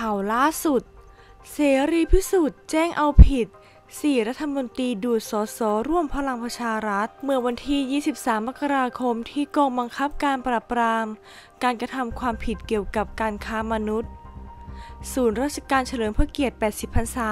ข่าวล่าสุด เสรีพิสุทธิ์แจ้งเอาผิดสี่รัฐมนตรีดูดสอสอร่วมพลังประชารัฐ เมื่อวันที่ 23 มกราคมที่กองบังคับการปราบปราม การกระทำความผิดเกี่ยวกับการค้ามนุษย์ ศูนย์ราชการเฉลิมพระเกียรติ 80 พรรษา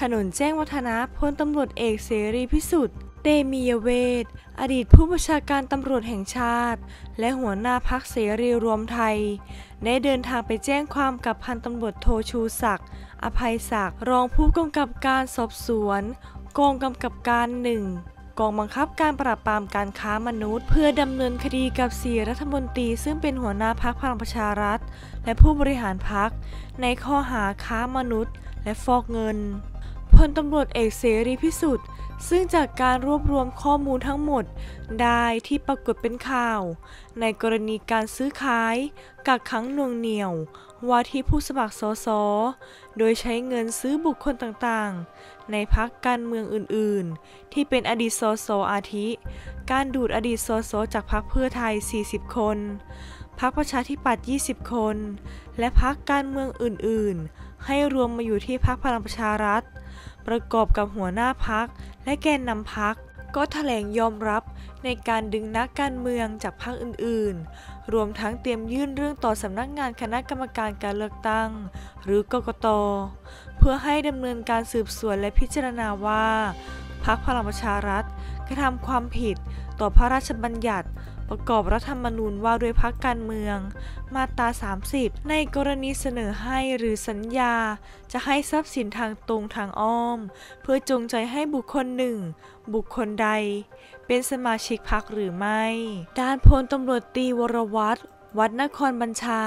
ถนนแจ้งวัฒนะพลตำรวจเอกเสรีพิสุทธิ์ เตมียเวทอดีตผู้บัญชาการตำรวจแห่งชาติ และหัวหน้าพักเสรีรวมไทย ได้เดินทางไปแจ้งความกับพันตำรวจโทชูศักดิ์ อภัยศักดิ์ รองผู้กำกับการสอบสวนกองกำกับการหนึ่งกองบังคับการปราบปรามการค้ามนุษย์ เพื่อดำเนินคดีกับสี่รัฐมนตรี ซึ่งเป็นหัวหน้าพักพลังประชารัฐ และผู้บริหารพักในข้อหาค้ามนุษย์ และฟอกเงิน ลตำรวจเอกเสรีพิสุทธิ์ ซึ่งจากการรวบรวมข้อมูลทั้งหมด ได้ที่ปรากฏเป็นข่าว ในกรณีการซื้อขายกักขังหน่วงเหนี่ยว ว่าที่ผู้สมัครสสโดยใช้เงินซื้อบุคคลต่างๆ ในพักการเมืองอื่นๆ ที่เป็นอดีตสสอาทิ การดูดอดีตสสจากพรรคเพื่อไทย 40 คนพรรคประชาธิปัตย์ 20 คน และพรรคการเมืองอื่น ๆ ให้รวมมาอยู่ที่พรรคพลังประชารัฐ ประกอบกับหัวหน้าพักและแกนนำพักก็แถลงยอมรับในการดึงนักการเมืองจากพรรคอื่นๆ รวมทั้งเตรียมยื่นเรื่องต่อสำนักงานคณะกรรมการการเลือกตั้ง หรือกกต เพื่อให้ดำเนินการสืบสวนและพิจารณาว่าพรรคพลังประชารัฐกระทำความผิดต่อพระราชบัญญัติ ประกอบรัฐธรรมนูญว่าด้วยพรรคการเมือง มาตรา 30 ในกรณีเสนอให้หรือสัญญา จะให้ทรัพย์สินทางตรงทางอ้อม เพื่อจงใจให้บุคคลหนึ่ง บุคคลใด เป็นสมาชิกพรรคหรือไม่ ด้านพลตำรวจตีวรวัตรวัดนครบัญชา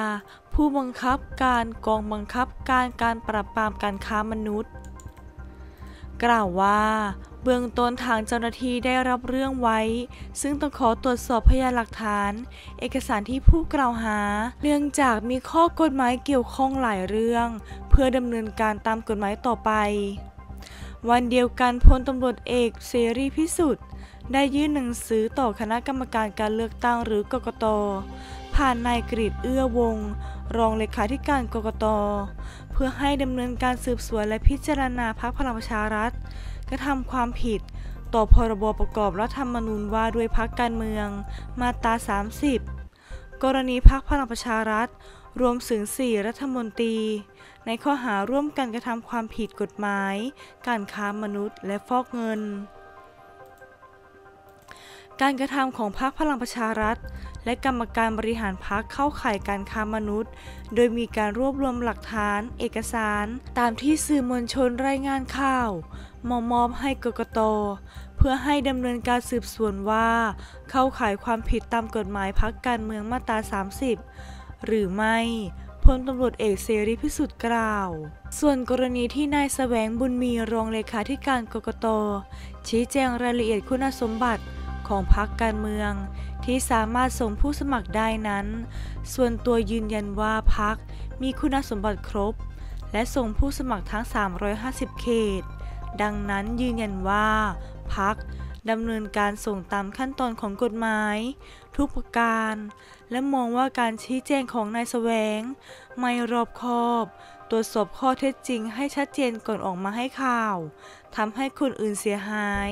ผู้บังคับการกองบังคับการการปราบปรามการค้ามนุษย์ กล่าวว่าเบื้องต้นทางเจ้าหน้าที่ได้รับเรื่องไว้ ซึ่งต้องขอตรวจสอบพยานหลักฐาน เอกสารที่ผู้กล่าวหา เนื่องจากมีข้อกฎหมายเกี่ยวข้องหลายเรื่อง เพื่อดำเนินการตามกฎหมายต่อไป วันเดียวกันพลตำรวจเอกเสรีพิสุทธิ์ได้ยื่นหนังสือต่อคณะกรรมการการเลือกตั้งหรือกกตผ่านนายกฤษเอื้อวงศ์ รองเลขาธิการกกต เพื่อให้ดำเนินการสืบสวนและพิจารณาพรรคพลังประชารัฐกระทำความผิด ต่อพรบประกอบรัฐธรรมนูญว่าด้วยพรรคการเมือง มาตรา 30 กรณีพรรคพลังประชารัฐ รวมถึง 4 รัฐมนตรี ในข้อหาร่วมกันกระทำความผิดกฎหมาย การค้ามนุษย์และฟอกเงิน การกระทำของพรรคพลังประชารัฐ และกรรมการบริหารพรรคเข้าข่ายการค้ามนุษย์ โดยมีการรวบรวมหลักฐาน เอกสาร ตามที่สื่อมวลชนรายงานข่าวมอมอบให้กกตเพื่อให้ดำเนินการสืบสวนว่า เข้าข่ายความผิดตามกฎหมายพักการเมืองมาตรา 30 หรือไม่พลตำรวจเอกเสรีพิสุทธิ์กล่าว ส่วนกรณีที่นายแสวงบุญมีรองเลขาธิการกกตชี้แจงรายละเอียดคุณสมบัติ ของพรรคการเมือง ที่สามารถส่งผู้สมัครได้นั้น ส่วนตัวยืนยันว่าพรรคมีคุณสมบัติครบ และส่งผู้สมัครทั้ง 350 เขต ดังนั้นยืนยันว่าพรรคดำเนินการส่งตามขั้นตอนของกฎหมาย ทุกประการ และมองว่าการชี้แจงของนายแสวง ไม่รอบคอบ ตรวจสอบข้อเท็จจริงให้ชัดเจนก่อนออกมาให้ข่าวทำให้คนอื่นเสียหาย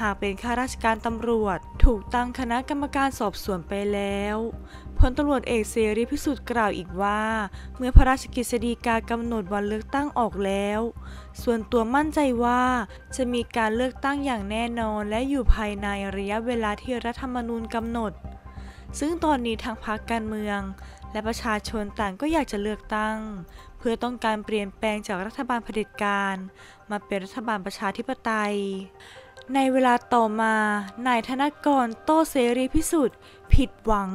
หากเป็นข้าราชการตำรวจ ถูกตั้งคณะกรรมการสอบสวนไปแล้วพลตำรวจเอกเสรีพิสุทธิ์กล่าวอีกว่า เมื่อพระราชกฤษฎีกากำหนดวันเลือกตั้งออกแล้ว ส่วนตัวมั่นใจว่าจะมีการเลือกตั้งอย่างแน่นอนและอยู่ภายในระยะเวลาที่รัฐธรรมนูญกำหนดซึ่งตอนนี้ทางพรรคการเมือง และประชาชนต่างก็อยากจะเลือกตั้ง เพื่อต้องการเปลี่ยนแปลงจากรัฐบาลเผด็จการ มาเป็นรัฐบาลประชาธิปไตย ในเวลาต่อมา นายธนกรโตเสรีพิสุทธิ์ ผิดหวัง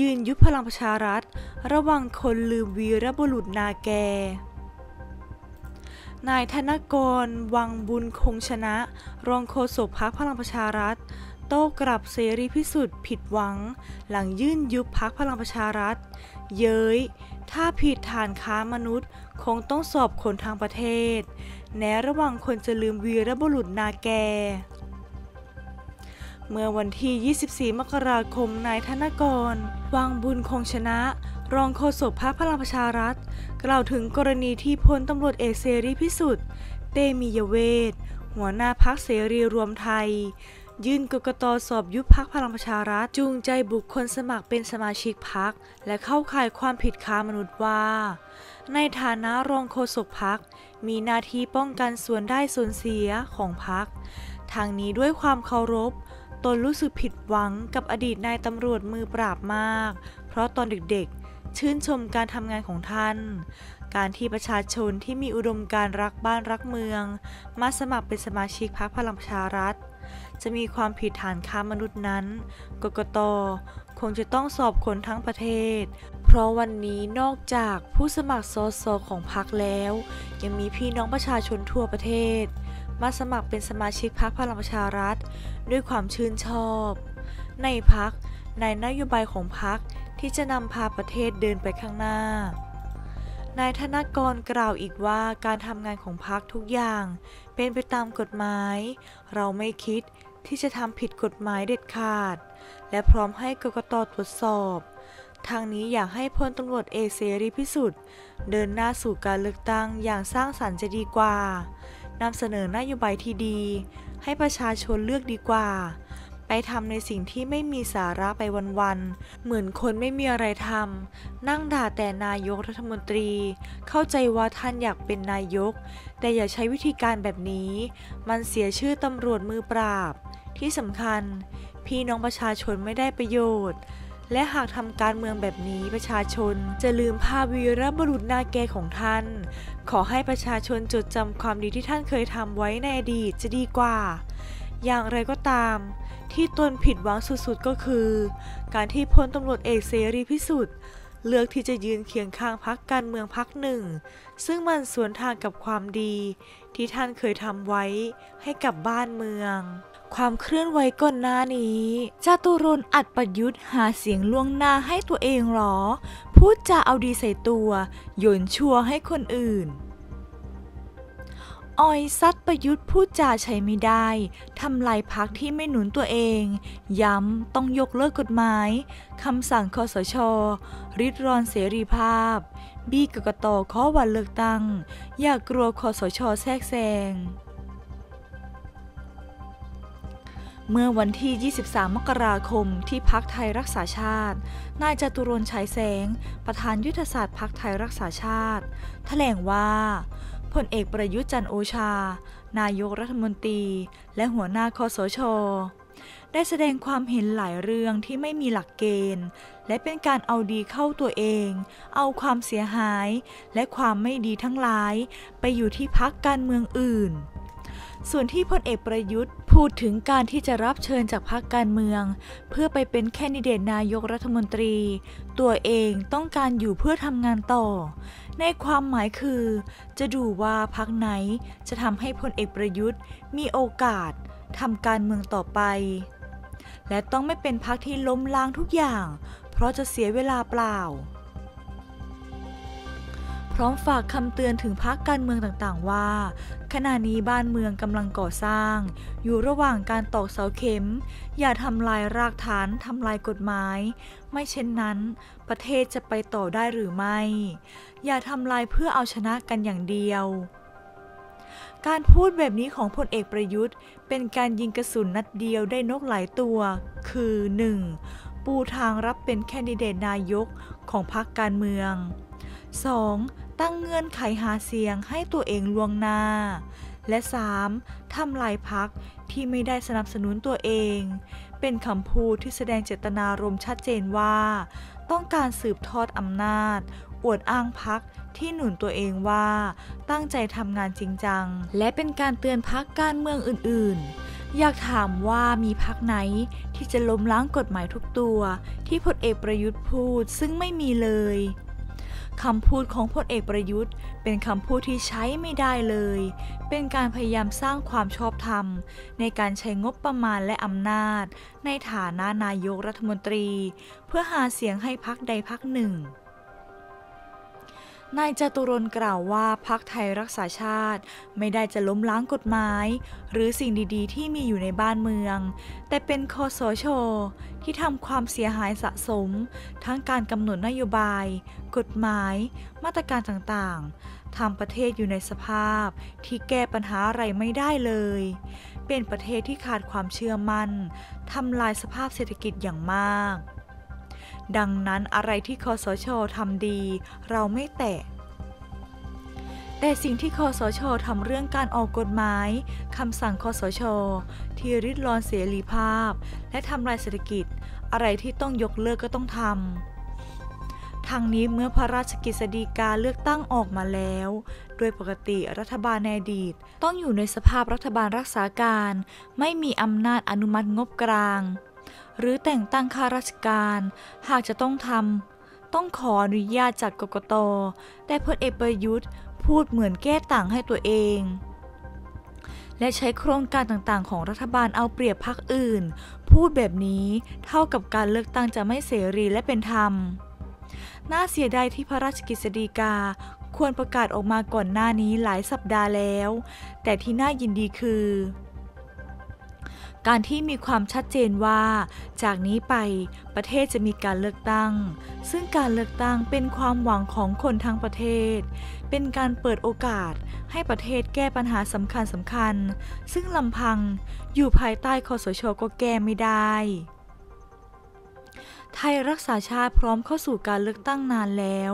ยืนยุบพลังประชารัฐ ระวังคนลืมวีรบุรุษนาแกนายธนกร วังบุญคงชนะ รองโฆษกพรรคพลังประชารัฐ โต้กลับเสรีพิสุทธิ์ผิดหวัง หลังยื่นยุบพักพลังประชารัฐ เย้ย ถ้าผิดฐานค้ามนุษย์ คงต้องสอบคนทางประเทศ แนระวังคนจะลืมวีรบุรุษนาแก เมื่อวันที่ 24 มกราคมนายธนกร วังบุญคงชนะรองโฆษกพรรคพลังประชารัฐ กล่าวถึงกรณีที่พลตำรวจเอกเสรีพิสุทธิ์ เตมียเวทหัวหน้าพักเสรีรวมไทย ยื่นกกตสอบยุบพักพลังประชารัฐจูงใจบุคคลสมัครเป็นสมาชิกพัก และเข้าข่ายความผิดค้ามนุษย์ว่า ในฐานะรองโฆษกพัก มีหน้าที่ป้องกันส่วนได้ส่วนเสียของพักทางนี้ด้วยความเคารพ ตนรู้สึกผิดหวังกับอดีตนายตำรวจมือปราบมาก เพราะตอนเด็กๆ ชื่นชมการทำงานของท่าน การที่ประชาชนที่มีอุดมการรักบ้านรักเมือง มาสมัครเป็นสมาชิกพรรคพลังประชารัฐ จะมีความผิดฐานค้ามนุษย์นั้น กกตคงจะต้องสอบคนทั้งประเทศ เพราะวันนี้นอกจากผู้สมัครสสของพรรคแล้ว ยังมีพี่น้องประชาชนทั่วประเทศ มาสมัครเป็นสมาชิกพรรคพลังประชารัฐ ด้วยความชื่นชอบ ในพักในนโยบายของพักที่จะนำพาประเทศเดินไปข้างหน้า นายธนกรกล่าวอีกว่าการทำงานของพักทุกอย่าง เป็นไปตามกฎหมาย เราไม่คิดที่จะทำผิดกฎหมายเด็ดขาด และพร้อมให้กกตตรวจสอบ ทางนี้อยากให้พลตำรวจเอกเสรีพิสุทธิ์ เดินหน้าสู่การเลือกตั้งอย่างสร้างสรรค์จะดีกว่านำเสนอนโยบายที่ดี ให้ประชาชนเลือกดีกว่า ไปทำในสิ่งที่ไม่มีสาระไปวันๆ เหมือนคนไม่มีอะไรทำ นั่งด่าแต่นายกรัฐมนตรี เข้าใจว่าท่านอยากเป็นนายก แต่อย่าใช้วิธีการแบบนี้ มันเสียชื่อตำรวจมือปราบ ที่สำคัญ พี่น้องประชาชนไม่ได้ประโยชน์ และหากทำการเมืองแบบนี้ประชาชนจะลืมภาพวีรบุรุษนาแกของท่าน ขอให้ประชาชนจดจำความดีที่ท่านเคยทำไว้ในอดีตจะดีกว่า อย่างไรก็ตาม ที่ตนผิดหวังสุดๆก็คือ การที่พลตำรวจเอกเสรีพิสุทธิ์เลือกที่จะยืนเคียงข้างพักการเมืองพักหนึ่ง ซึ่งมันสวนทางกับความดี ที่ท่านเคยทำไว้ให้กับบ้านเมือง ความเคลื่อนไหวก่อนหน้านี้จตุรนอัดประยุทธ์หาเสียงล่วงหน้าให้ตัวเองหรอ พูดจาเอาดีใส่ตัวโยนชัวให้คนอื่น ออยซัดประยุทธ์พูดจาใช้ไม่ได้ ทำลายพักที่ไม่หนุนตัวเอง ย้ำต้องยกเลิกกฎหมายคำสั่งคอสช ริดรอนเสรีภาพ บี้กกตข้อวันเลือกตั้ง อย่ากกลัวคอสชแทรกแซงเมื่อวันที่ 23 มกราคม ที่พักไทยรักษาชาติ นายจตุรนต์ฉายแสง ประธานยุทธศาสตร์พักไทยรักษาชาติแถลงว่า พลเอกประยุทธ์จันโอชา นายกรัฐมนตรี และหัวหน้าคอสช ได้แสดงความเห็นหลายเรื่องที่ไม่มีหลักเกณฑ์ และเป็นการเอาดีเข้าตัวเอง เอาความเสียหาย และความไม่ดีทั้งหลาย ไปอยู่ที่พักการเมืองอื่น ส่วนที่พลเอกประยุทธ์พูดถึงการที่จะรับเชิญจากพรรคการเมือง เพื่อไปเป็นแคนดิเดตนายกรัฐมนตรี ตัวเองต้องการอยู่เพื่อทำงานต่อ ในความหมายคือ จะดูว่าพรรคไหนจะทำให้พลเอกประยุทธ์ มีโอกาสทำการเมืองต่อไป และต้องไม่เป็นพรรคที่ล้มล้างทุกอย่าง เพราะจะเสียเวลาเปล่า ร้อมฝากคำเตือนถึงพรรคการเมืองต่างๆว่า ขณะนี้บ้านเมืองกำลังก่อสร้าง อยู่ระหว่างการตอกเสาเข็ม อย่าทำลายรากฐานทำลายกฎหมาย ไม่เช่นนั้น ประเทศจะไปต่อได้หรือไม่ อย่าทำลายเพื่อเอาชนะกันอย่างเดียวการพูดแบบนี้ของพลเอกประยุทธ์ เป็นการยิงกระสุนนัดเดียวได้นกหลายตัว คือ 1. ปูทางรับเป็นแคนดิเดตนายกของพรรคการเมือง 2. ตั้งเงื่อนไขหาเสียงให้ตัวเองล่วงหน้า และ 3. ทำลายพักที่ไม่ได้สนับสนุนตัวเอง เป็นคำพูดที่แสดงเจตนารมณ์ชัดเจนว่า ต้องการสืบทอดอำนาจ อวดอ้างพักที่หนุนตัวเองว่า ตั้งใจทำงานจริงจัง และเป็นการเตือนพักการเมืองอื่น ๆ อยากถามว่ามีพักไหนที่จะล้มล้างกฎหมายทุกตัว ที่พลเอกประยุทธ์พูดซึ่งไม่มีเลย คำพูดของพลเอกประยุทธ์ เป็นคำพูดที่ใช้ไม่ได้เลย เป็นการพยายามสร้างความชอบธรรม ในการใช้งบประมาณและอำนาจ ในฐานะนายกรัฐมนตรี เพื่อหาเสียงให้พักใดพักหนึ่ง นายจตุรนกล่าวว่าพักไทยรักษาชาติ ไม่ได้จะล้มล้างกฎหมาย หรือสิ่งดีๆ ที่มีอยู่ในบ้านเมือง แต่เป็นคอสช ที่ทำความเสียหายสะสม ทั้งการกำหนดนโยบาย กฎหมาย มาตรการต่างๆทำประเทศอยู่ในสภาพ ที่แก้ปัญหาอะไรไม่ได้เลย เป็นประเทศที่ขาดความเชื่อมัน่นทำลายสภาพเศรษฐกิจอย่างมาก ดังนั้นอะไรที่คอสชทำดี เราไม่แตะแต่สิ่งที่คอสชทำเรื่องการออกกฎหมายคำสั่งคอสช ที่ริดรอนเสรีภาพ และทำลายเศรษฐกิจ อะไรที่ต้องยกเลิกก็ต้องทำทางนี้เมื่อพระราชกฤษฎีกาเลือกตั้งออกมาแล้ว โดยปกติรัฐบาลในอดีต ต้องอยู่ในสภาพรัฐบาลรักษาการ ไม่มีอำนาจอนุมัติงบกลาง หรือแต่งตั้งข้าราชการ หากจะต้องทำต้องขออนุญาตจากกกต แต่พลเอกประยุทธ์พูดเหมือนแก้ต่างให้ตัวเอง และใช้โครงการต่างๆ ของรัฐบาลเอาเปรียบพรรคอื่น พูดแบบนี้เท่ากับการเลือกตั้งจะไม่เสรีและเป็นธรรม น่าเสียดายที่พระราชกฤษฎีกาควรประกาศออกมาก่อนหน้านี้หลายสัปดาห์แล้ว แต่ที่น่ายินดีคือ การที่มีความชัดเจนว่า จากนี้ไปประเทศจะมีการเลือกตั้ง ซึ่งการเลือกตั้งเป็นความหวังของคนทั้งประเทศ เป็นการเปิดโอกาสให้ประเทศแก้ปัญหาสำคัญสำคัญ ซึ่งลำพังอยู่ภายใต้คอสชก็แก้ไม่ได้ ไทยรักษาชาติพร้อมเข้าสู่การเลือกตั้งนานแล้ว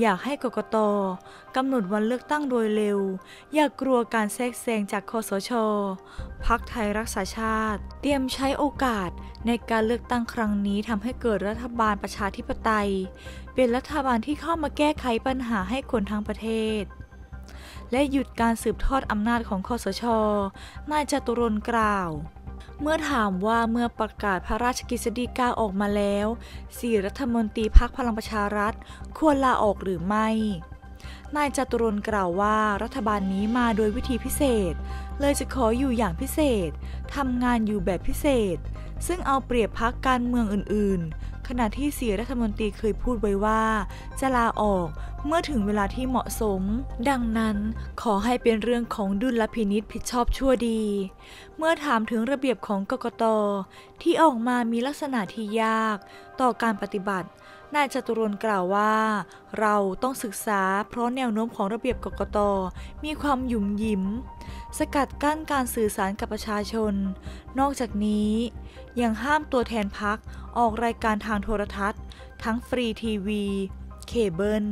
อยากให้กกตกำหนดวันเลือกตั้งโดยเร็ว อย่ากกลัวการแทรกแซงจากคอสชพักไทยรักษาชาติ เตรียมใช้โอกาสในการเลือกตั้งครั้งนี้ทำให้เกิดรัฐบาลประชาธิปไตย เป็นรัฐบาลที่เข้ามาแก้ไขปัญหาให้คนทั้งประเทศและหยุดการสืบทอดอำนาจของคอสช นายจตุรนกล่าว เมื่อถามว่าเมื่อประกาศพระราชกฤษฎีกาออกมาแล้วสี่รัฐมนตรีพักพลังประชารัฐควรลาออกหรือไม่ นายจตุรนกล่าวว่ารัฐบาลนี้มาโดยวิธีพิเศษ เลยจะขออยู่อย่างพิเศษทำงานอยู่แบบพิเศษ ซึ่งเอาเปรียบพักการเมืองอื่นๆ ขณะที่สีรัฐมนตรีเคยพูดไว้ว่า จะลาออกเมื่อถึงเวลาที่เหมาะสม ดังนั้นขอให้เป็นเรื่องของดุลพินิษผิดชอบชั่วดี เมื่อถามถึงระเบียบของกกตที่ออกมามีลักษณะที่ยาก ต่อการปฏิบัตินายจตุรนกล่าวว่า เราต้องศึกษาเพราะแนวโน้มของระเบียบกกตมีความหยุ่มหยิม สกัดกั้นการสื่อสารกับประชาชน นอกจากนี้ ยังห้ามตัวแทนพักออกรายการทางโทรทัศน์ ทั้งฟรีทีวี เคเบิล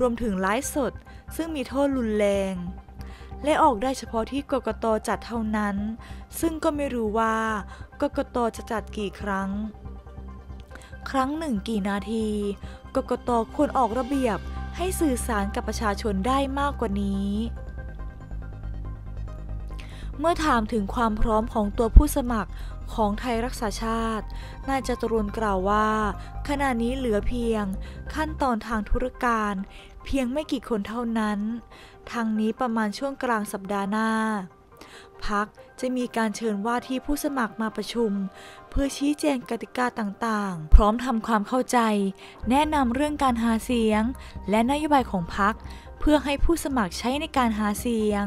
รวมถึงไลฟ์สด ซึ่งมีโทษรุนแรง และออกได้เฉพาะที่กกตจัดเท่านั้น ซึ่งก็ไม่รู้ว่ากกตจะจัดกี่ครั้ง ครั้งหนึ่งกี่นาที กกตควรออกระเบียบให้สื่อสารกับประชาชนได้มากกว่านี้ เมื่อถามถึงความพร้อมของตัวผู้สมัครของไทยรักษาชาติ นายจตุรนกล่าวว่า ขณะนี้เหลือเพียง ขั้นตอนทางธุรการ เพียงไม่กี่คนเท่านั้น ทางนี้ประมาณช่วงกลางสัปดาห์หน้า พักจะมีการเชิญว่าที่ผู้สมัครมาประชุม เพื่อชี้แจงกติกาต่างๆ พร้อมทำความเข้าใจ แนะนำเรื่องการหาเสียง และนโยบายของพักเพื่อให้ผู้สมัครใช้ในการหาเสียง